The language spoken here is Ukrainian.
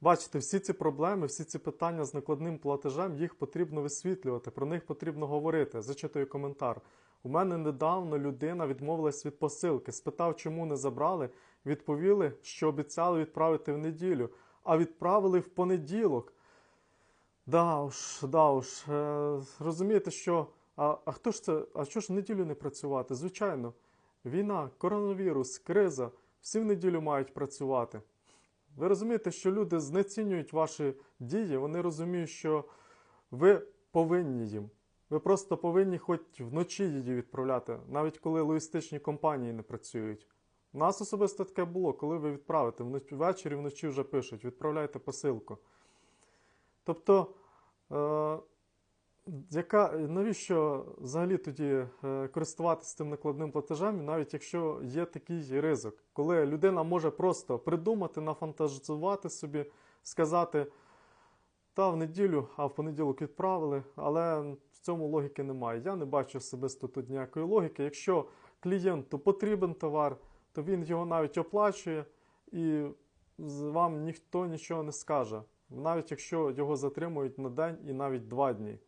Бачите, всі ці проблеми, всі ці питання з накладним платежем, їх потрібно висвітлювати, про них потрібно говорити. Зачитую коментар. У мене недавно людина відмовилась від посилки, спитав, чому не забрали. Відповіли, що обіцяли відправити в неділю, а відправили в понеділок. Да уж, да уж. Е, розумієте, що. А, а хто ж це? А що ж в неділю не працювати? Звичайно, війна, коронавірус, криза. Всі в неділю мають працювати. Ви розумієте, що люди знецінюють ваші дії, вони розуміють, що ви повинні їм. Ви просто повинні хоч вночі її відправляти, навіть коли логістичні компанії не працюють. У нас особисто таке було, коли ви відправите, ввечері вночі вже пишуть, відправляйте посилку. Тобто, е, яка, навіщо взагалі тоді е, користуватися тим накладним платежем, навіть якщо є такий ризик, коли людина може просто придумати, нафантазувати собі, сказати, та в неділю, а в понеділок відправили, але в цьому логіки немає. Я не бачу особисто тут ніякої логіки. Якщо клієнту потрібен товар, то він його навіть оплачує і вам ніхто нічого не скаже, навіть якщо його затримують на день і навіть два дні.